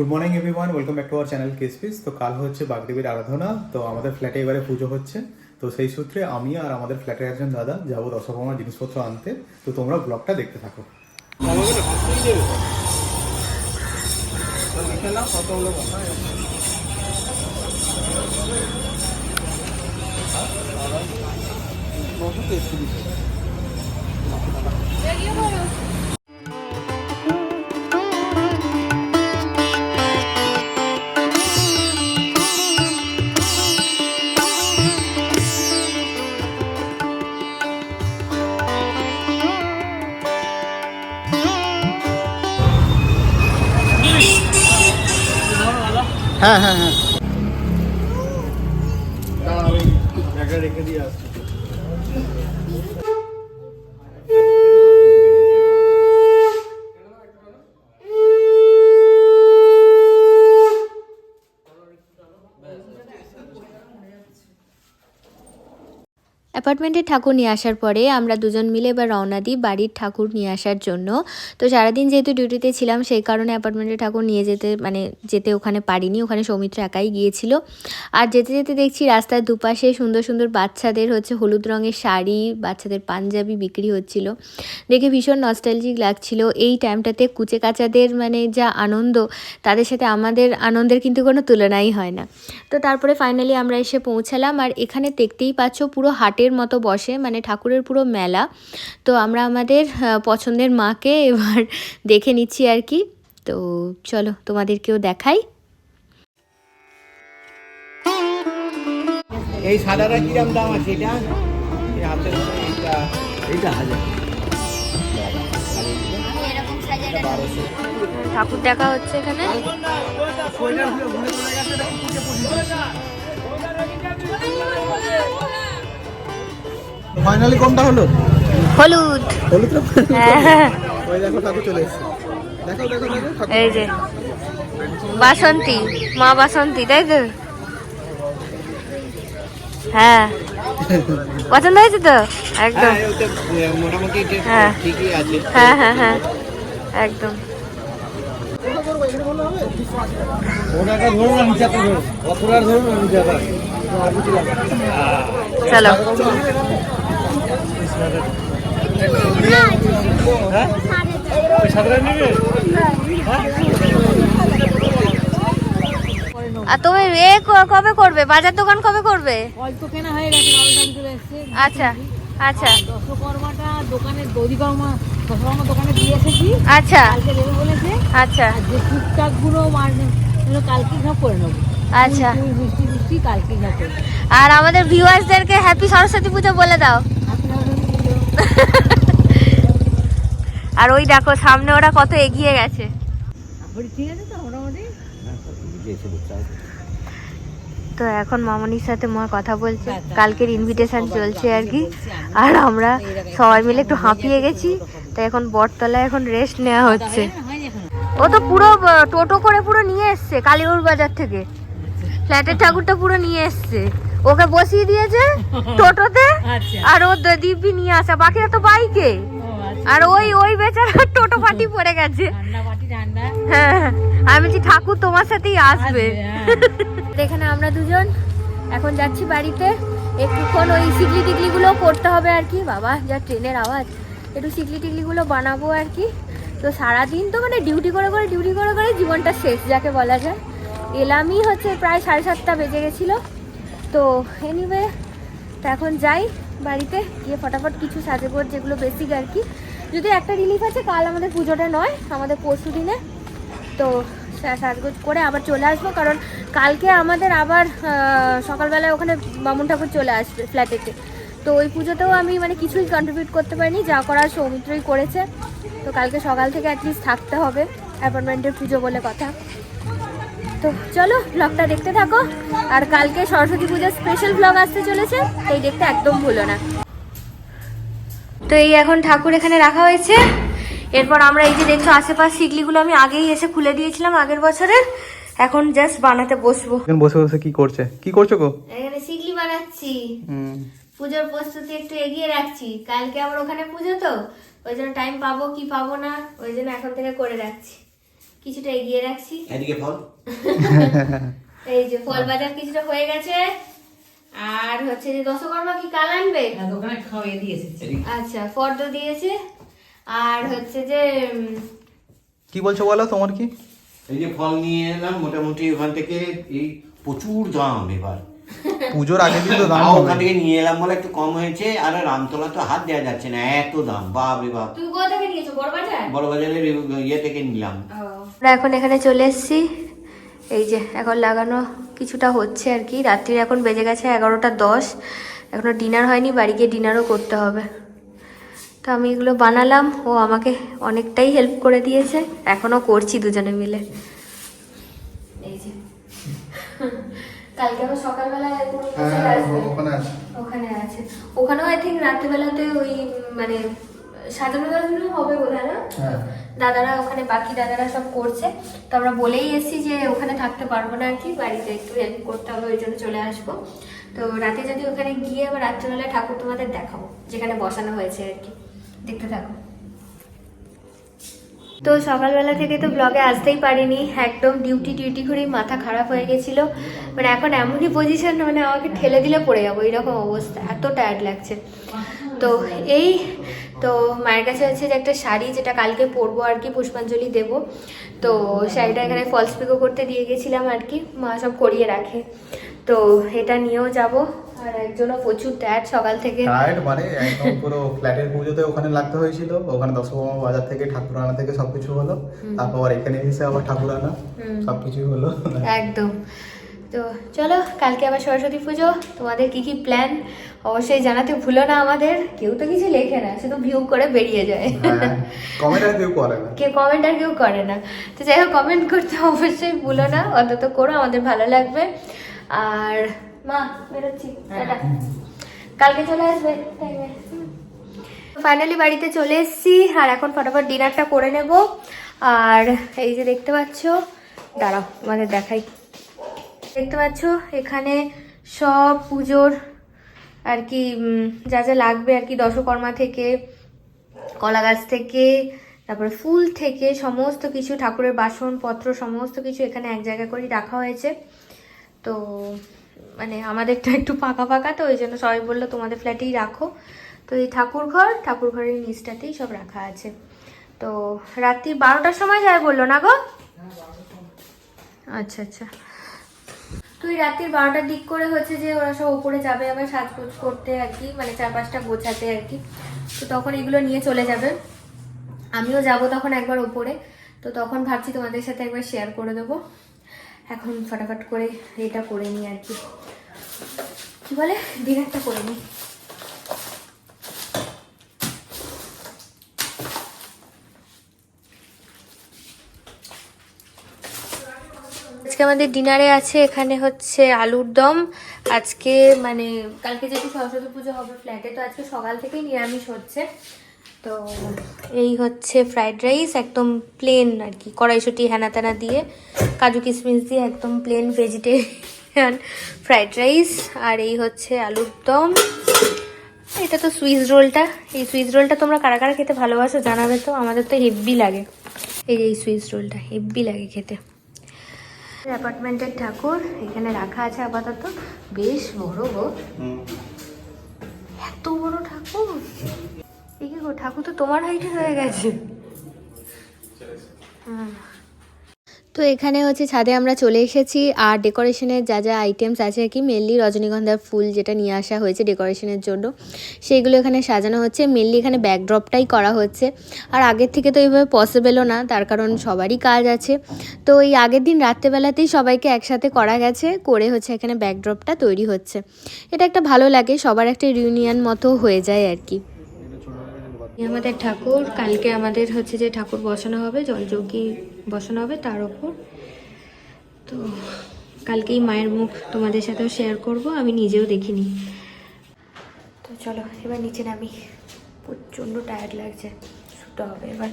Good morning everyone welcome back to our channel কেসপিস তো কাল হচ্ছে বাগদেবীর আরাধনা। তো আমাদের ফ্ল্যাটে এবারে পুজো হচ্ছে। তো সেই সূত্রে আমি আর আমাদের ফ্ল্যাটের একজন দাদা যাব রসগোল্লা জিনিসপত্র আনতে। তো তোমরা ব্লগটা দেখতে থাকো। হ্যাঁ হ্যাঁ হ্যাঁ। রেখে দিয়ে আসছি। অ্যাপার্টমেন্টে ঠাকুর নিয়ে আসার পরে আমরা দুজন মিলে এবার রওনা দিই বাড়ির ঠাকুর নিয়ে আসার জন্য। তো সারাদিন যেহেতু ডিউটিতে ছিলাম, সেই কারণে অ্যাপার্টমেন্টে ঠাকুর নিয়ে যেতে মানে যেতে ওখানে পারিনি। ওখানে সৌমিত্র একাই গিয়েছিল। আর যেতে যেতে দেখছি রাস্তার দুপাশে সুন্দর সুন্দর বাচ্চাদের হচ্ছে হলুদ রঙের শাড়ি, বাচ্চাদের পাঞ্জাবি বিক্রি হচ্ছিল। দেখে ভীষণ নস্টালজিক লাগছিল। এই টাইমটাতে কুচে কাচাদের মানে যা আনন্দ, তাদের সাথে আমাদের আনন্দের কিন্তু কোনো তুলনাই হয় না। তো তারপরে ফাইনালি আমরা এসে পৌঁছালাম। আর এখানে দেখতেই পাচ্ছ পুরো হাটের মতো বসে মানে ঠাকুরের পুরো মেলা। তো আমরা আমাদের পছন্দের মাকে এবার দেখে নিচ্ছি আর কি। তো চলো তোমাদেরকেও দেখাই। এই সাদাটা কিরম দাম আছে এটা? হাজার। ঠাকুর দেখা হচ্ছে এখানে। ফাইনালি কোনটা হলো? হলুদ। হলুদ হ্যাঁ। ওই দেখো ঠাকুর চলে এসেছে। দেখো দেখো দেখো এই যে। বাসন্তী মা বাসন্তী তাই তো? হ্যাঁ। পছন্দ হয়েছে তো? একদম। হ্যাঁ মোটামুটি হ্যাঁ। ঠিকই আছে। হ্যাঁ হ্যাঁ হ্যাঁ। একদম। ওটাকে ধরুন না নিচে ধরুন অতটা ধরুন না নিচে চলো। আর তুমি এ কবে করবে? বাজার দোকান কবে করবে? অল্প কেনা হয়ে গেছে আচ্ছা আচ্ছা। দশকর্মাটা দোকানে দধিকর্মা দশকর্মা দোকানে দিয়ে এসেছি। আচ্ছা। কালকে দেবে বলেছে। আচ্ছা। যে টুকটাকগুলো কালকে সব করে নেব। আচ্ছা। কালকে আর আমাদের ভিউয়ার্সদেরকে হ্যাপি সরস্বতী পুজো বলে দাও। আর ওই দেখো সামনে ওরা কত এগিয়ে গেছে। তো এখন মামনির সাথে মা কথা বলছে। হ্যাঁ, কালকের ইনভিটেশন চলছে আর কি। আর আমরা সবাই মিলে একটু হাঁপিয়ে গেছি তাই এখন বটতলায় এখন রেস্ট নেওয়া হচ্ছে। ও তো পুরো টোটো করে পুরো নিয়ে এসছে কালীগঞ্জ বাজার থেকে। ফ্ল্যাটের ঠাকুরটা পুরো নিয়ে এসছে। ওকে বসিয়ে দিয়েছে টোটোতে আচ্ছা। আর ও দিব্যি নিয়ে আসা। বাকিরা তো বাইকে। আচ্ছা। আর ওই ওই বেচারা টোটো পাটি পড়ে গেছে। ঠান্ডা হ্যাঁ আমি বলছি ঠাকুর তোমার সাথেই আসবে। হ্যাঁ। এখানে আমরা দুজন। এখন যাচ্ছি বাড়িতে। একটুক্ষণ ওই সিগলি টিগলিগুলো করতে হবে আর কি। বাবা যা ট্রেনের আওয়াজ। একটু সিগলি টিগলিগুলো বানাবো আর কি। তো সারাদিন তো মানে ডিউটি করে করে ডিউটি করে করে জীবনটা শেষ যাকে বলা যায়। এলামই হচ্ছে প্রায় সাড়ে সাতটা বেজে গেছিল। তো এনিওয়ে তো এখন যাই বাড়িতে, গিয়ে ফটাফট কিছু সাজেগোজ যেগুলো বেসিক আর কি। যদি একটা রিলিফ আছে, কাল আমাদের পুজোটা নয়, আমাদের পরশু দিনে। তো সাজগোজ করে আবার চলে আসব, কারণ কালকে আমাদের আবার সকালবেলায় ওখানে বামুন ঠাকুর চলে আসবে ফ্ল্যাটেতে তো ওই পুজোতেও আমি মানে কিছুই কন্ট্রিবিউট করতে পারিনি, যা করার সৌমিত্রই করেছে। তো কালকে সকাল থেকে অ্যাটলিস্ট থাকতে হবে অ্যাপার্টমেন্টের পুজো বলে কথা। তো চলো ব্লগটা দেখতে থাকো। আর কালকে সরস্বতী পূজার স্পেশাল ব্লগ আসতে চলেছে তাই দেখতে একদম ভুলো না। তো এই এখন ঠাকুর এখানে রাখা হয়েছে। এরপর আমরা এই যে দেখছ আশেপাশ শিগলিগুলো আমি আগেই এসে খুলে দিয়েছিলাম আগের বছরের এখন জাস্ট বানাতে বসবো। এখন বসে বসে কি করছে? কি করছ গো? এখানে শিগলি বানাচ্ছি। পুজোর প্রস্তুতি একটু এগিয়ে রাখছি। কালকে আবার ওখানে পুজো তো ওই জন্য টাইম পাবো কি পাবো না ওই জন্য এখন থেকে করে রাখছি। কিছুটা এগিয়ে রাখছি। এদিকে ফল। এই যে ফল বাজার কিছুটা হয়ে গেছে। আর হচ্ছে যে দশকর্মা কি কাল আনবে? হ্যাঁ, দোকানে খাওয়াই দিয়ে এসেছি। এদিকে আচ্ছা ফর্দ দিয়েছে। আর হচ্ছে যে কি বলছো বলো তোমার কি? এই যে ফল নিয়ে এলাম মোটামুটি ওখান থেকে এই প্রচুর দাম এবার। পুজোর আগের দিন তো দাম ওখান থেকে নিয়ে এলাম বলে একটু কম হয়েছে আর রামতলা তো হাত দেওয়া যাচ্ছে না এত দাম বাপ রে বাপ। তুমি কোথা থেকে নিয়েছো বড় বাজার বড় বাজারের ইয়ে থেকে নিলাম। আমরা এখন এখানে চলে এসেছি। এই যে এখন লাগানো কিছুটা হচ্ছে আর কি। রাত্রির এখন বেজে গেছে এগারোটা দশ। এখনও ডিনার হয়নি বাড়ি গিয়ে ডিনারও করতে হবে। তো আমি এগুলো বানালাম ও আমাকে অনেকটাই হেল্প করে দিয়েছে। এখনও করছি দুজনে মিলে। এই যে। কালকে আবার কোনো কোথায় আসবে? ওখানে আছে। ওখানে আছে। ওখানেও আই থিঙ্ক রাত্রিবেলাতে ওই মানে সাজানো টাজানো হবে বোধহয় না? হ্যাঁ। দাদারা ওখানে বাকি দাদারা সব করছে। তো আমরা বলেই এসেছি যে ওখানে থাকতে পারব না আর কি বাড়িতে একটু হেল্প করতে হবে ওই জন্য চলে আসব। তো রাতে যদি ওখানে গিয়ে আবার রাত্রিবেলায় ঠাকুর তোমাদের দেখাবো যেখানে বসানো হয়েছে আর কি। দেখতে থাকো। তো সকালবেলা থেকে তো ব্লগে আসতেই পারিনি, একদম ডিউটি ডিউটি করেই মাথা খারাপ হয়ে গেছিল। মানে এখন এমনই পজিশন মানে আমাকে ঠেলে দিলে পড়ে যাব এইরকম অবস্থা, এত টায়ার্ড লাগছে। তো এই, তো মায়ের কাছে হচ্ছে যে একটা শাড়ি, যেটা কালকে পরবো আর কি, পুষ্পাঞ্জলি দেব। তো শাড়িটা এখানে ফলস পিকো করতে দিয়ে গেছিলাম আর কি, মা সব করিয়ে রাখে। তো এটা নিয়েও যাব। আর একজনও প্রচুর ট্যাট সকাল থেকে। টায়ার্ড মানে একদম পুরো ফ্ল্যাটের পুজোতে ওখানে লাগতে হয়েছিল। ওখানে দশমা বাজার থেকে ঠাকুর আনা থেকে সবকিছু হলো। তারপর এখানে এসে আবার ঠাকুর আনা হুম। সবকিছুই হলো। একদম। তো চলো কালকে আবার সরস্বতী পুজো। তোমাদের কি কি প্ল্যান অবশ্যই জানাতে ভুলো না আমাদের। কেউ তো কিছু লেখে না শুধু ভিউ করে বেরিয়ে যায়। কমেন্ট আর কেউ করে না। কেউ কমেন্ট আর কেউ করে না। তো যাই হোক কমেন্ট করতে অবশ্যই ভুলো না। অন্তত করো আমাদের ভালো লাগবে। আর মা, বেরোচ্ছি। কালকে চলে আসবে ফাইনালি বাড়িতে চলে এসেছি, আর এখন ফটাফট ডিনারটা করে নেব। আর এই যে দেখতে পাচ্ছ, দাঁড়াও আমাদের দেখাই। দেখতে পাচ্ছ, এখানে সব পুজোর আর কি যা যা লাগবে আর কি, দশকর্মা থেকে, কলা গাছ থেকে, তারপরে ফুল থেকে, সমস্ত কিছু, ঠাকুরের বাসনপত্র, সমস্ত কিছু এখানে এক জায়গা করে রাখা হয়েছে। তো মানে আমাদেরটা একটু ফাঁকা ফাঁকা, তো ওই জন্য সবাই বলল তোমাদের ফ্ল্যাটেই রাখো। তো এই ঠাকুর ঘর ঠাকুর ঘরের নিচটাতেই সব রাখা আছে। তো রাত্রি বারোটার সময় যায় বলল না গো? আচ্ছা আচ্ছা। তো এই রাত্রির বারোটার দিক করে হচ্ছে যে ওরা সব ওপরে যাবে, আবার সাজগোজ করতে আর কি মানে চারপাশটা গোছাতে আর কি। তো তখন এগুলো নিয়ে চলে যাবে। আমিও যাব তখন একবার ওপরে। তো তখন ভাবছি তোমাদের সাথে একবার শেয়ার করে দেবো। এখন ফটাফট করে এটা করে নিই আর কি। কি বলে? ডিনারটা করে নিই। আজকে আমাদের ডিনারে আছে এখানে হচ্ছে আলুর দম। আজকে মানে কালকে যেহেতু সরস্বতী পুজো হবে ফ্ল্যাটে তো আজকে সকাল থেকেই নিরামিষ হচ্ছে। তো এই হচ্ছে ফ্রাইড রাইস একদম প্লেন আর কি কড়াইশুটি হ্যানা তেনা দিয়ে কাজু কিশমিশ দিয়ে একদম প্লেন ভেজিটেরিয়ান ফ্রাইড রাইস আর এই হচ্ছে আলুর দম। এটা তো সুইস রোলটা এই সুইস রোলটা তোমরা কারা কারা খেতে ভালোবাসো জানাবে তো। আমাদের তো হেভি লাগে। এই যে এই সুইস রোলটা হেভি লাগে খেতে। অ্যাপার্টমেন্টের ঠাকুর এখানে রাখা আছে আপাতত। বেশ বড় গো। এত বড় ঠাকুর। গো, ঠাকুর তো তোমার হাইটে হয়ে গেছে। তো এখানে হচ্ছে ছাদে আমরা চলে এসেছি, আর ডেকোরেশনের যা যা আইটেমস আছে কি মেনলি রজনীগন্ধার ফুল যেটা নিয়ে আসা হয়েছে ডেকোরেশনের জন্য, সেইগুলো এখানে সাজানো হচ্ছে। মেনলি এখানে ব্যাকড্রপটাই করা হচ্ছে। আর আগের থেকে তো এইভাবে পসিবলও না, তার কারণ সবারই কাজ আছে। তো এই আগের দিন রাত্রেবেলাতেই সবাইকে একসাথে করা গেছে, করে হচ্ছে এখানে ব্যাকড্রপটা তৈরি হচ্ছে। এটা একটা ভালো লাগে, সবার একটা রিউনিয়ন মতো হয়ে যায় আর কি। আমাদের ঠাকুর, কালকে আমাদের হচ্ছে যে ঠাকুর বসানো হবে, জলযোগী বসানো হবে তার ওপর। তো কালকেই মায়ের মুখ তোমাদের সাথেও শেয়ার করব, আমি নিজেও দেখিনি। তো চলো, এবার নিচে নামি। প্রচণ্ড টায়ার্ড লাগছে, শুতে হবে এবার।